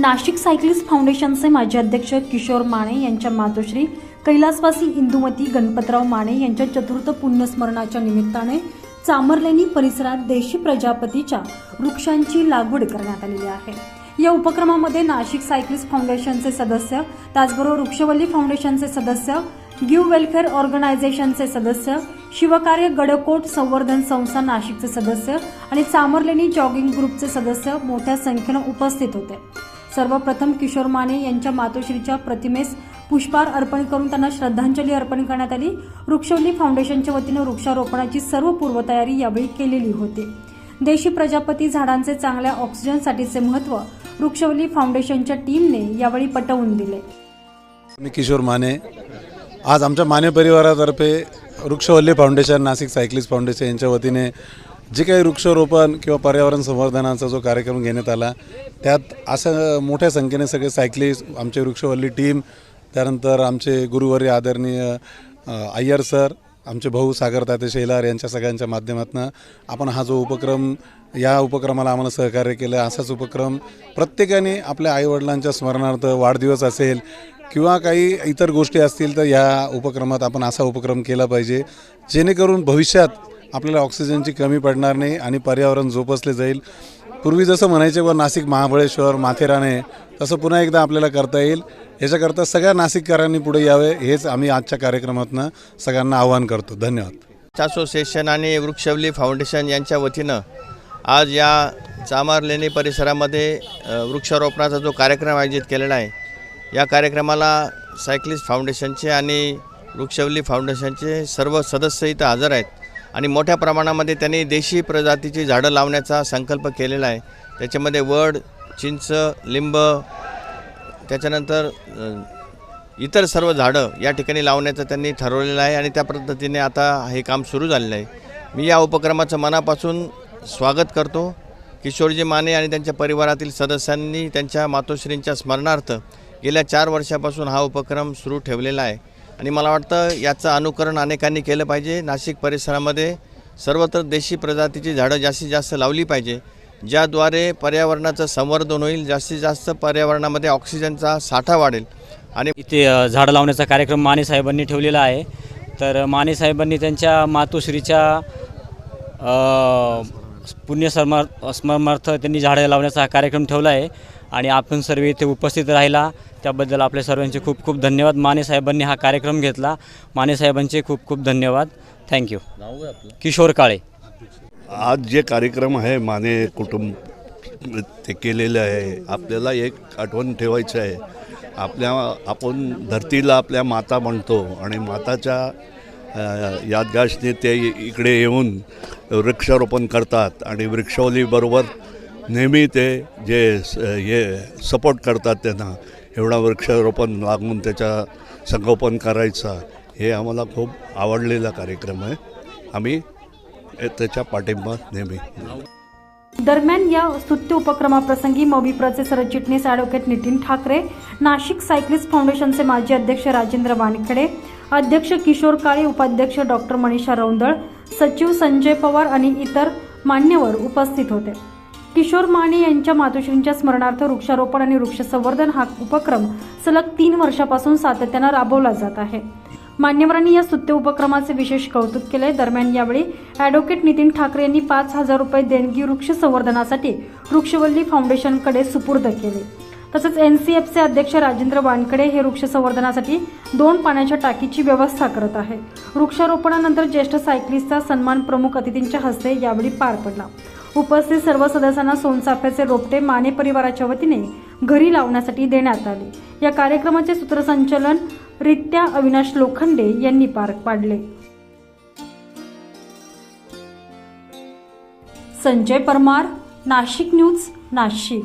Nashik cyclist फाउंडेशनचे माजी अध्यक्ष किशोर माने यांच्या मातोश्री कैलासवासी इंदुमती गणपतराव माने यांच्या चतुर्थ पुण्यस्मरणाच्या निमित्ताने चामरलेनी परिसरात देशी प्रजापतीच्या वृक्षांची लागवड करण्यात आलेली आहे. या उपक्रमामध्ये नाशिक सायकलिस्ट फाउंडेशनचे सदस्य त्याचबरोबर वृक्षवल्ली फाउंडेशनचे सदस्य गिव वेलफेअर ऑर्गनायझेशनचे सदस्य शिवकार्य गडकोट संवर्धन संस्था नाशिकचे सदस्य आणि चामरलेनी जॉगिंग ग्रुपचे सदस्य मोठ्या संख्येनं उपस्थित होते. सर्वप्रथम किशोर माने यांच्या मातोश्रीच्या प्रतिमेस पुष्पार अर्पण करून त्यांना श्रद्धांजली अर्पण करण्यात आली. वृक्षवल्ली फाउंडेशनच्या वतीनं वृक्षारोपणाची सर्व पूर्वतयारी यावेळी केलेली होती. देशी प्रजापती झाडांचे चांगल्या ऑक्सिजनसाठीचे महत्त्व वृक्षवल्ली फाउंडेशनच्या टीमने यावेळी पटवून दिले. मी किशोर माने. आज आमच्या Mane परिवारातर्फे Vrukshavalli foundation Nashik cyclist foundation यांच्या वतीने जे काही वृक्षारोपण किंवा पर्यावरण संवर्धनाचा जो कार्यक्रम घेण्यात आला त्यात असं मोठ्या संख्येने सगळे सायकलिस्ट आमचे वृक्षवल्ली टीम त्यानंतर आमचे गुरुवर्य आदरणीय अय्यर सर आमचे भाऊ सागर ताते शेलार यांच्या सगळ्यांच्या माध्यमातून आपण हा जो उपक्रम या उपक्रमाला आम्हाला सहकार्य केलं. असाच उपक्रम प्रत्येकाने आपल्या आईवडिलांच्या स्मरणार्थ वाढदिवस असेल किंवा काही इतर गोष्टी असतील तर या उपक्रमात आपण असा उपक्रम केला पाहिजे जेणेकरून भविष्यात आपल्याला ऑक्सिजनची कमी पडणार नाही आणि पर्यावरण जोपासले जाईल. पूर्वी जसं म्हणायचे व नाशिक महाबळेश्वर माथेराने तसं पुन्हा एकदा आपल्याला करता येईल. याच्याकरता सगळ्या नाशिककरांनी पुढे यावे हेच आम्ही आजच्या कार्यक्रमातनं सगळ्यांना आवाहन करतो. धन्यवाद. असोसिएशन आणि वृक्षवली फाउंडेशन यांच्या वतीनं आज या चामारलेणी परिसरामध्ये वृक्षारोपणाचा जो कार्यक्रम आयोजित केलेला आहे या कार्यक्रमाला सायक्लिस्ट फाउंडेशनचे आणि वृक्षवली फाउंडेशनचे सर्व सदस्य इथं हजर आहेत. आणि मोठ्या प्रमाणामध्ये त्यांनी देशी प्रजातीची झाडं लावण्याचा संकल्प केलेला आहे. त्याच्यामध्ये वड चिंच लिंब त्याच्यानंतर इतर सर्व झाडं या ठिकाणी लावण्याचं त्यांनी ठरवलेलं आहे आणि त्या पद्धतीने आता हे काम सुरू झालेलं आहे. मी या उपक्रमाचं मनापासून स्वागत करतो. किशोरजी माने आणि त्यांच्या परिवारातील सदस्यांनी त्यांच्या मातोश्रींच्या स्मरणार्थ गेल्या चार वर्षापासून हा उपक्रम सुरू ठेवलेला आहे. आणि मला वाटतं याचं अनुकरण अनेकांनी केलं पाहिजे. नाशिक परिसरामध्ये सर्वत्र देशी प्रजातीची झाडं जास्तीत जास्त लावली पाहिजे. ज्याद्वारे पर्यावरणाचं संवर्धन होईल जास्तीत जास्त पर्यावरणामध्ये ऑक्सिजनचा साठा वाढेल. आणि इथे झाडं लावण्याचा कार्यक्रम माने साहेबांनी ठेवलेला आहे. तर माने साहेबांनी त्यांच्या मातोश्रीच्या पुण्य स्मरणार्थ त्यांनी झाडं लावण्याचा हा कार्यक्रम ठेवला आहे. आणि आपण सर्व इथे उपस्थित राहिला. त्याबद्दल आपल्या सर्वांचे खूप खूप धन्यवाद. माने साहेबांनी हा कार्यक्रम घेतला. माने साहेबांचे खूप खूप धन्यवाद. Thank you Kishor Kale. आज जे कार्यक्रम आहे माने कुटुंब ते केलेलं आहे आपल्याला एक आठवण ठेवायचं आहे. आपल्या आपण धरतीला आपल्या माता म्हणतो आणि माताच्या यादगाशने ते इकडे येऊन वृक्षारोपण करतात आणि वृक्षावलीबरोबर नेहमी ते जे स- हे सपोर्ट करतात त्यांना एवढा वृक्षारोपण लागून त्याच्या संगोपन करायचा हे आम्हाला खूप आवडलेला कार्यक्रम आहे. आम्ही त्याच्या पाठिंबा नेहमी दरम्यान या स्तुत्य उपक्रमाप्रसंगी मविप्रचे सरचिटणीस ॲडव्होकेट नितीन ठाकरे नाशिक सायक्लिस्ट फाउंडेशनचे माजी अध्यक्ष राजेंद्र वानखेडे अध्यक्ष किशोर काळे उपाध्यक्ष डॉक्टर मनीषा रौंदळ सचिव संजय पवार आणि इतर मान्यवर उपस्थित होते. किशोर माने यांच्या मातोश्रींच्या स्मरणार्थ वृक्षारोपण आणि वृक्ष संवर्धन हा उपक्रम सलग तीन वर्षापासून सातत्यानं राबवला जात आहे. मान्यवरांनी या स्तुत्य उपक्रमाचे विशेष कौतुक केले. दरम्यान यावेळी ॲडव्होकेट नितीन ठाकरे यांनी पाच हजार रुपये देणगी वृक्ष संवर्धनासाठी वृक्षवल्ली फाउंडेशनकडे सुपूर्द केले. तसंच एन सी एफचे अध्यक्ष राजेंद्र वानकडे हे वृक्ष संवर्धनासाठी दोन पाण्याच्या टाकीची व्यवस्था करत आहे. वृक्षारोपणानंतर ज्येष्ठ सायकलिस्टचा सन्मान प्रमुख अतिथींच्या हस्ते यावेळी पार पडला. उपस्थित सर्व सदस्यांना सोनचाफ्याचे रोपटे माने परिवाराच्या वतीने घरी लावण्यासाठी देण्यात आले. या कार्यक्रमाचे सूत्रसंचलन रित्या अविनाश लोखंडे यांनी पार पाडले. संजय परमार नाशिक न्यूज नाशिक.